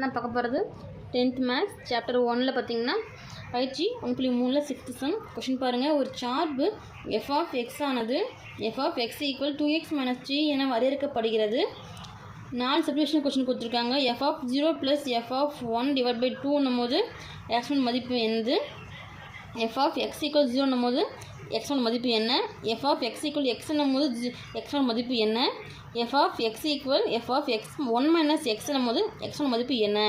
நான் பார்க்க போகிறது டென்த் மேக்ஸ் சாப்டர் ஒனில் பார்த்தீங்கன்னா பயிற்சி ஒன் புள்ளி மூணில் சிக்ஸ்த்து சம் கொஷின் பாருங்கள் ஒரு சார்பு எஃப் ஆஃப் எக்ஸ் ஆனது F of X equal to X minus three என வரையறுக்கப்படுகிறது. நாலு சப்டிவிஷன் கொஷின் கொடுத்துருக்காங்க. F of zero plus F of one divide by டூன்னும் போது எக்ஸ் மதிப்பு என்னது எஃப் ஆஃப் எக்ஸ் ஈக்குவல் ஜீரோன்னும் போது எக்ஸ் ஒன் மதிப்பு என்ன? எஃப் ஆஃப் எக்ஸ் ஈக்குவல் எக்ஸ்னும் போது எக்ஸ் ஒன் மதிப்பு என்ன? F of X equal F of X one minus எக்ஸ்னும் போது எக்ஸ் ஒன் மதிப்பு என்ன?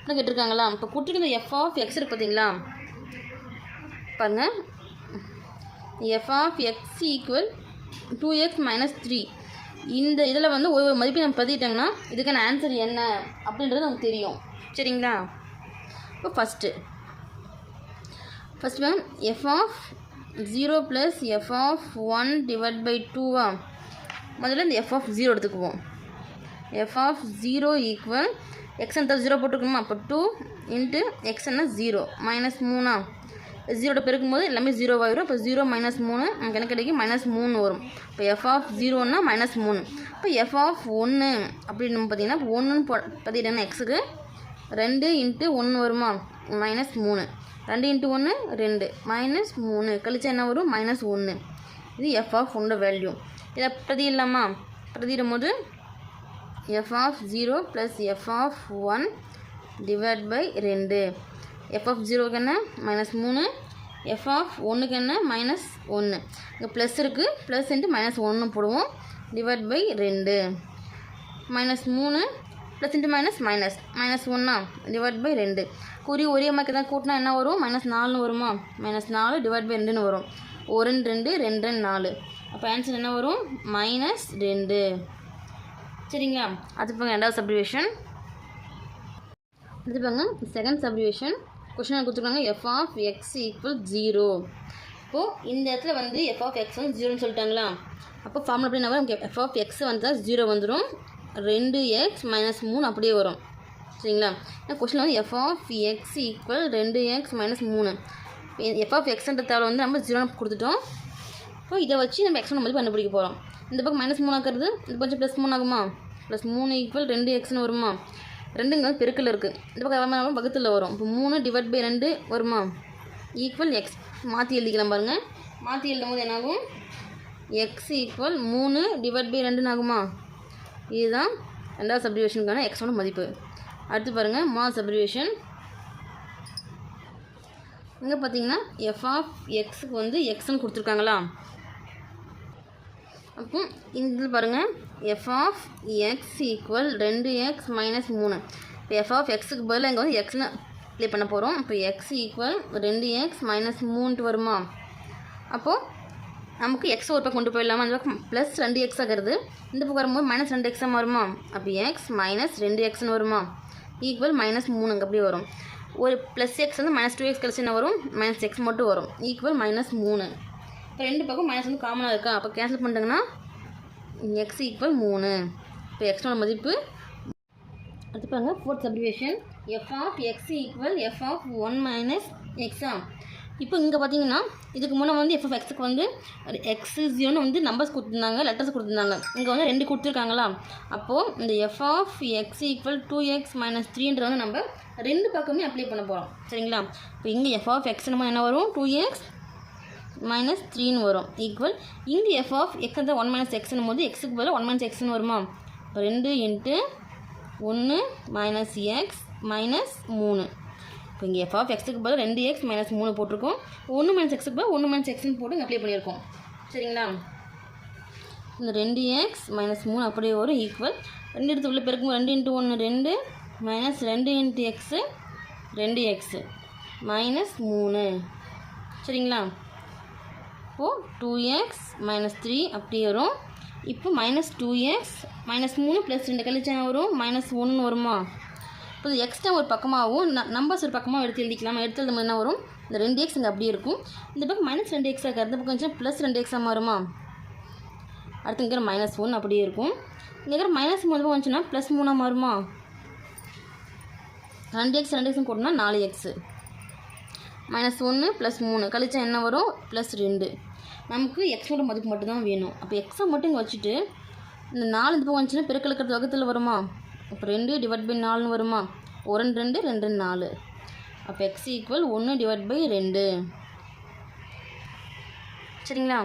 இப்படி கேட்டிருக்காங்களா? இப்போ கொடுத்துருக்க எஃப் ஆஃப் எக்ஸ் இருக்கு பார்த்தீங்களா? பாருங்கள் F of X equal to X minus three இந்த இதில் வந்து ஒரு மதிப்பை நம்ம பதிட்டாங்கன்னா இதுக்கான ஆன்சர் என்ன? அப்படின்றது நமக்கு தெரியும். சரிங்களா? இப்போ first first ma'am F of zero plus F of one divide by டூவா முதல்ல இந்த எஃப் ஆஃப் ஜீரோ எடுத்துக்குவோம். எஃப் ஆஃப் ஜீரோ ஈக்குவல் எக்ஸ்ன்ற ஜீரோ போட்டுக்கணுமா? அப்போ டூ இன்ட்டு எக்ஸ்னா ஜீரோ மைனஸ் மூணா ஜீரோட பெருக்கும்போது எல்லாமே ஜீரோ இப்போ ஜீரோ மைனஸ் மூணு நமக்கு என்ன கிடைக்கும்? மைனஸ் மூணு வரும். இப்போ எஃப் ஆஃப் ஜீரோன்னா மைனஸ் மூணு. இப்போ எஃப் ஆஃப் ஒன்று அப்படின்னு பார்த்தீங்கன்னா ஒன்றுன்னு போ பார்த்தீங்கன்னா எக்ஸுக்கு ரெண்டு இன்ட்டு ஒன்று வருமா? மைனஸ் மூணு. ரெண்டு இன்ட்டு ஒன்று ரெண்டு. மைனஸ் மூணு. கழிச்சா என்ன வரும்? மைனஸ் ஒன்று இது எஃப் ஆஃப் ஒன்னோட வேல்யூ இதை இல்லாமா பிரதிடும் போது F of zero plus F of one divide by ரெண்டு. எஃப் ஆஃப் ஜீரோக்கு என்ன? மைனஸ் மூணு. எஃப் ஆஃப் ஒன்றுக்கு என்ன? மைனஸ் ஒன்று இங்கே ப்ளஸ் இருக்குது ப்ளஸ் இன்ட்டு மைனஸ் ஒன்று போடுவோம். டிவைட் பை ரெண்டு. மைனஸ் மூணு. Plus into minus minus minus ஒன்னா டிவைட் பை ரெண்டு. குறி ஒரே மாதிரி தான் கூட்டினா என்ன வரும்? மைனஸ் நாலுன்னு வருமா? மைனஸ் நாலு டிவைட் பை ரெண்டுன்னு வரும். ஒரு ரெண்டு ரெண்டு ரெண்டு நாலு. அப்போ ஆன்சர் என்ன வரும்? மைனஸ் ரெண்டு. சரிங்களா அது பாருங்க ரெண்டாவது சப்ரிவேஷன் அடுத்து பாருங்க செகண்ட் சப்ரிவேஷன் கொஷின் கொடுத்துருக்காங்க. F of X equal zero இப்போது இந்த இடத்துல வந்து எஃப் ஆஃப் எக்ஸ் வந்து ஜீரோன்னு சொல்லிட்டாங்களா? அப்போ ஃபார்முலா அப்படின்னா நமக்கு எஃப் ஆஃப் எக்ஸ் வந்தால் ஜீரோ வந்துடும் ரெண்டு எக்ஸ் மைனஸ் மூணு அப்படியே வரும். சரிங்களா? கொஸ்டின் வந்து எஃப் ஆஃப் எக்ஸ் ஈக்குவல் ரெண்டு எக்ஸ் மைனஸ் மூணு. எஃப் ஆஃப் எக்ஸ்ன்ற தேவை வந்து நம்ம ஜீரோ கொடுத்துட்டோம். இப்போ இதை வச்சு நம்ம எக்ஸ் மதிப்பு கண்டுபிடிக்க போகிறோம் இந்த பக்கம் மைனஸ் மூணு ஆக்கிறது இந்த பக்கம் ப்ளஸ் மூணு ஆகுமா? ப்ளஸ் மூணு ஈக்குவல் ரெண்டு எக்ஸ்னு வருமா? ரெண்டுங்க வந்து பெருக்கில் இருக்குது இந்த பக்கம் எல்லாமே பக்கத்தில் வரும். இப்போ மூணு டிவைட் பை ரெண்டு வருமா? ஈக்குவல் எக்ஸ் மாற்றி எழுதிக்கலாம் பாருங்கள் மாற்றி எழுதும் போது என்னாகும்? எக்ஸ் ஈக்குவல் மூணு டிவைட் பை ரெண்டுன்னு ஆகுமா? இதுதான் ரெண்டாவது சப்ரிவேஷனுக்கான எக்ஸோட மதிப்பு. அடுத்து பாருங்கள் மா சப்ரிவேஷன் இங்கே பார்த்தீங்கன்னா எஃப் ஆஃப் எக்ஸுக்கு வந்து எக்ஸ்ன்னு கொடுத்துருக்காங்களா? அப்போ இந்த பாருங்கள் எஃப் ஆஃப் எக்ஸ் ஈக்குவல் ரெண்டு எக்ஸ் மைனஸ் மூணு. இப்போ எஃப் ஆஃப் எக்ஸுக்கு பதிலாக இங்கே வந்து எக்ஸ்னு ப்ளே பண்ண போகிறோம் இப்போ எக்ஸ் ஈக்குவல் ரெண்டு எக்ஸ் மைனஸ் மூணுட்டு வருமா? அப்போது நமக்கு எக்ஸ் ஒரு பக்கம் கொண்டு போயிடலாமா? அந்த பக்கம் ப்ளஸ் ரெண்டு எக்ஸ் ஆகிறது. இந்த பக்கம் வரும்போது மைனஸ் ரெண்டு எக்ஸாக வருமா? அப்போ எக்ஸ் மைனஸ் ரெண்டு எக்ஸ்னு வருமா? ஈக்குவல் மைனஸ் மூணுங்க அப்படி வரும். ஒரு ப்ளஸ் எக்ஸ் வந்து மைனஸ் டூ எக்ஸ் கழிச்சு என்ன வரும்? மைனஸ் எக்ஸ் மட்டும் வரும். ஈக்குவல் மைனஸ் மூணு. இப்போ ரெண்டு பக்கம் மைனஸ் வந்து காமனாக இருக்கா? அப்போ கேன்சல் பண்ணிட்டோங்கன்னா எக்ஸ் ஈக்குவல் மூணு. இப்போ எக்ஸோட மதிப்பு அடுத்து பாருங்க fourth subdivision F of X equal F of one minus எக்ஸா இப்போ இங்கே பார்த்தீங்கன்னா இதுக்கு முன்னே வந்து எஃப் எக்ஸுக்கு வந்து எக்ஸ் ஜீரோன்னு வந்து நம்பர்ஸ் கொடுத்துருந்தாங்க லெட்டர்ஸ் கொடுத்துருந்தாங்க. இங்கே வந்து ரெண்டு கொடுத்துருக்காங்களா? அப்போது இந்த F of X equal to X minus த்ரீன்ற வந்து நம்ம ரெண்டு பக்கமே அப்ளை பண்ண போகிறோம் சரிங்களா? இப்போ இங்கே எஃப் ஆஃப் எக்ஸ் நம்ம என்ன வரும்? டூ எக்ஸ் மைனஸ் த்ரீன்னு வரும். ஈக்குவல் இங்கே எஃப் ஆஃப் எக்ஸ் தான் ஒன் மைனஸ் எக்ஸ்னும் போது எக்ஸுக்கு பதில் ஒன் மைனஸ் எக்ஸ்னு வருமா? ரெண்டு இன்ட்டு ஒன்று மைனஸ் எக்ஸ் மைனஸ் மூணு. இப்போ இங்கே எஃப் ஆஃப் எக்ஸுக்கு பதில் ரெண்டு எக்ஸ் மைனஸ் மூணு போட்டிருக்கோம். ஒன்று மைனஸ் எக்ஸுக்கு பதில் ஒன்று மைனஸ் எக்ஸ்னு போட்டு இங்கே அப்ளை பண்ணியிருக்கோம். சரிங்களா? இந்த ரெண்டு எக்ஸ் மைனஸ் மூணு அப்படியே வரும் ஈக்குவல் ரெண்டு எடுத்து உள்ள பெருக்கும் ரெண்டு இன்ட்டு ஒன்று ரெண்டு மைனஸ் ரெண்டு இன்ட்டு எக்ஸு ரெண்டு எக்ஸு மைனஸ் மூணு. சரிங்களா? இப்போது டூ எக்ஸ் மைனஸ் த்ரீ அப்படியே வரும். இப்போ மைனஸ் டூ எக்ஸ் மைனஸ் மூணு ப்ளஸ் ரெண்டு கழிச்சா வரும்? மைனஸ் ஒன்று வருமா? இப்போ எக்ஸ்ட்ரா ஒரு பக்கமாகவும் நம்பர்ஸ் ஒரு பக்கமாக எடுத்து எழுதிக்கலாம்? எடுத்து எழுதும் என்ன வரும்? இந்த ரெண்டு எக்ஸ் இங்கே அப்படியே இருக்கும். இந்த பக்கம் மைனஸ் ரெண்டு எக்ஸாக இருக்குது பக்கம் கொஞ்சம் ப்ளஸ் ரெண்டு எக்ஸாக மாறுமா? அடுத்து இங்கே மைனஸ் ஒன் அப்படியே இருக்கும். இங்கே மைனஸ் மூணு பக்கம் வந்துச்சுன்னா ப்ளஸ் மூணாக மாறுமா? ரெண்டு எக்ஸ் ரெண்டு எக்ஸும் போட்டோம்னா நாலு எக்ஸு மைனஸ் ஒன்று ப்ளஸ் மூணு. கழிச்சா என்ன வரும்? ப்ளஸ் ரெண்டு. நமக்கு எக்ஸோட மதிப்பு மட்டும்தான் வேணும். அப்போ எக்ஸை மட்டும் இங்கே வச்சுட்டு இந்த நாலு இந்த பக்கம் வந்துச்சுன்னா பெருக்கலுக்கிறது வகத்தில் வருமா? இப்போ ரெண்டு டிவைட் பை நாலுன்னு வருமா? ஒரு ரெண்டு ரெண்டு ரெண்டு ரெண்டு நாலு. அப்போ எக்ஸ் ஈக்குவல் ஒன்று டிவைட் பை ரெண்டு. சரிங்களா?